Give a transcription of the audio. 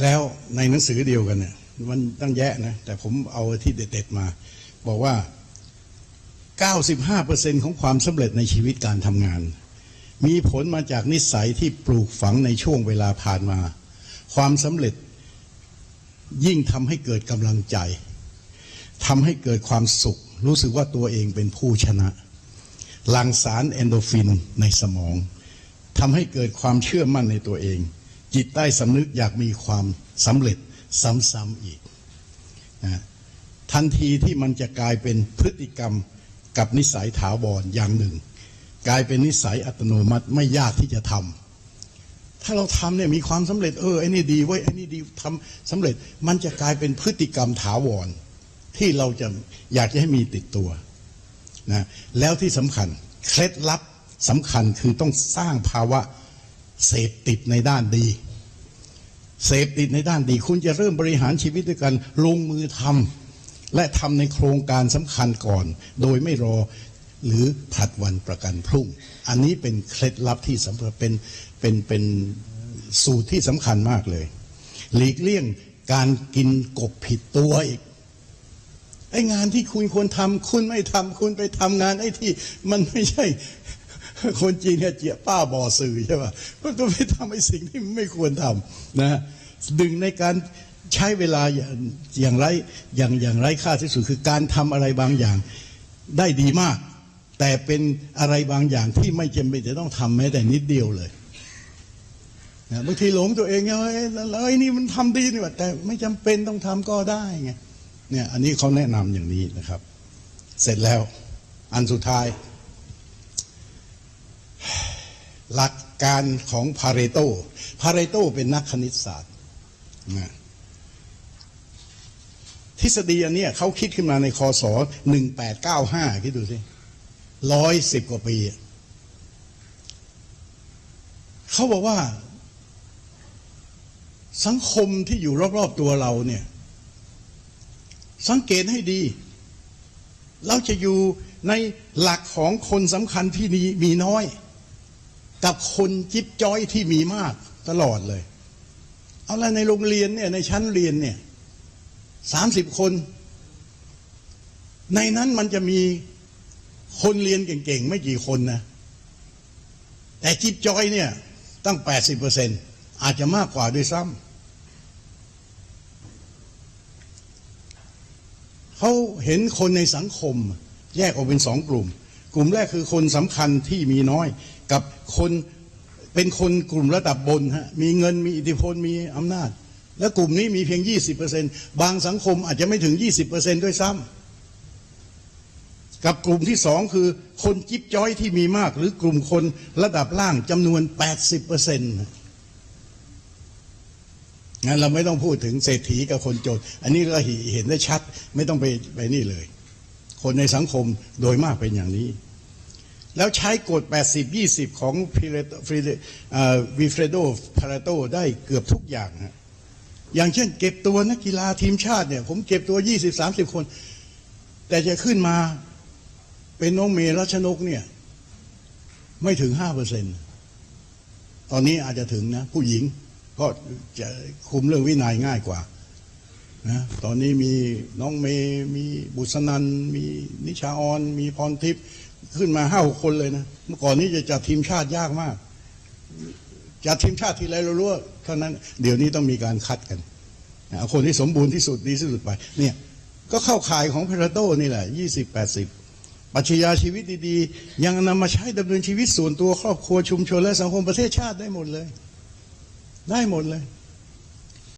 แล้วในหนังสือเดียวกันเนี่ยมันตั้งแยะนะ แต่ผมเอาที่เด็ดๆมา บอกว่า 95%ของความสำเร็จในชีวิตการทำงาน มีผลมาจากนิสัยที่ปลูกฝังในช่วงเวลาผ่านมา ความสำเร็จยิ่งทำให้เกิดกำลังใจทำให้เกิดความสุข รู้สึกว่าตัวเองเป็นผู้ชนะหลั่งสารเอนโดฟินในสมองทำให้เกิดความเชื่อมั่นในตัวเอง จิตใต้สำนึกอยากมีความสำเร็จซ้ำๆอีกนะทันทีที่มันจะกลายเป็นพฤติกรรมกับนิสัยถาวรอย่างหนึ่ง กลายเป็นนิสัยอัตโนมัติไม่ยากที่จะทำถ้าเราทำเนี่ยมีความสำเร็จเออไอ้นี่ดีเว้ไอ้นี่ดีทำสำเร็จมันจะกลายเป็นพฤติกรรมถาวรที่เราจะอยากจะให้มีติดตัวนะแล้วที่สำคัญเคล็ดลับสำคัญคือต้องสร้างภาวะ เสพติดในด้านดี เสพติดในด้านดี คุณจะเริ่มบริหารชีวิตด้วยกันลงมือทำและทำในโครงการสำคัญก่อน โดยไม่รอหรือผัดวันประกันพรุ่ง อันนี้เป็นเคล็ดลับที่สำคัญเป็นเป็นเป็นสูตรที่สำคัญมากเลย หลีกเลี่ยงการกินกบผิดตัวอีกไอ้งานที่คุณควรทำคุณไม่ทำคุณไปทำงานไอ้ที่มันไม่ใช่ คนจีนเนี่ยเจียป้าบ่อสื่อใช่ป่ะมันก็ไปทำไอ้สิ่งที่มันไม่ควรทำนะดึงในการใช้เวลาอย่างางไรอย่างอย่างไร้ค่าที่สุดคือการทำอะไรบางอย่างได้ดีมาก แต่เป็นอะไรบางอย่างที่ไม่จำเป็นจะต้องทำแม้แต่นิดเดียวเลยนะบางทีหลงตัวเองไงแล้วไอ้นี่มันทำดีนี่ว่าแต่ไม่จำเป็นต้องทำก็ได้ไงเนี่ยอันนี้เขาแนะนำอย่างนี้นะครับ เสร็จแล้วอันสุดท้าย หลักการของพาเรโตพาเรโตเป็นนักคณิตศาสตร์นะทฤษฎีอันนี้เขาคิดขึ้นมาในคศ1895 คิดดูสิร้อยสิบกว่าปี เขาบอกว่า สังคมที่อยู่รอบๆตัวเราเนี่ย สังเกตให้ดี เราจะอยู่ในหลักของคนสำคัญที่มีมีน้อย กับคนจิ๊บจ้อยที่มีมากตลอดเลย เอาละในโรงเรียนเนี่ยในชั้นเรียนเนี่ยสามสิบคน ในนั้นมันจะมีคนเรียนเก่งๆ ไม่กี่คนนะ แต่จิ๊บจ้อยเนี่ยตั้งแปดสิบเปอร์เซ็นอาจจะมากกว่าด้วยซ้ำเขาเห็นคนในสังคม แยกออกเป็นสองกลุ่ม กลุ่มแรกคือคนสำคัญที่มีน้อย กับคนเป็นคนกลุ่มระดับบนฮะมีเงินมีอิทธิพลมีอำนาจ และกลุ่มนี้มีเพียง 20%บางสังคมอาจจะไม่ถึง 20%ด้วยซ้ำกับกลุ่มที่สองคือคนจิ๊บจ้อยที่มีมาก หรือกลุ่มคนระดับล่างจำนวน 80%งั้นเราไม่ต้องพูดถึงเศรษฐีกับคนจน อันนี้ก็เห็นได้ชัด ไม่ต้องไปไปนี่เลย คนในสังคมโดยมากเป็นอย่างนี้ แล้วใช้กฎ 80-20 ของวิเฟรโดพาราโตได้เกือบทุกอย่างฮะอย่างเช่นเก็บตัวนักกีฬาทีมชาติเนี่ย ผมเก็บตัว 20-30 คน แต่จะขึ้นมาเป็นน้องเมรัชนกเนี่ย ไม่ถึง 5%ตอนนี้อาจจะถึงนะ ผู้หญิงก็จะคุมเรื่องวินัยง่ายกว่า นะตอนนี้มีน้องเมย์มีบุษนัน มีนิชาออน มีพรทิพย์ขึ้นมาห้าหกคนเลยนะ เมื่อก่อนนี้จะจัดทีมชาติยากมากจัดทีมชาติทีไรเรารู้ว่าเท่านั้นเดี๋ยวนี้ต้องมีการคัดกันเอาคนที่สมบูรณ์ที่สุดดีที่สุดไป เนี่ยก็เข้าข่ายของเพลโตนี่แหละยี่สิบแปดสิบปัจจัยาชีวิตดีๆ ยังนำมาใช้ดำเนินชีวิตส่วนตัวครอบครัวชุมชนและสังคมประเทศชาติได้หมดเลย ได้หมดเลย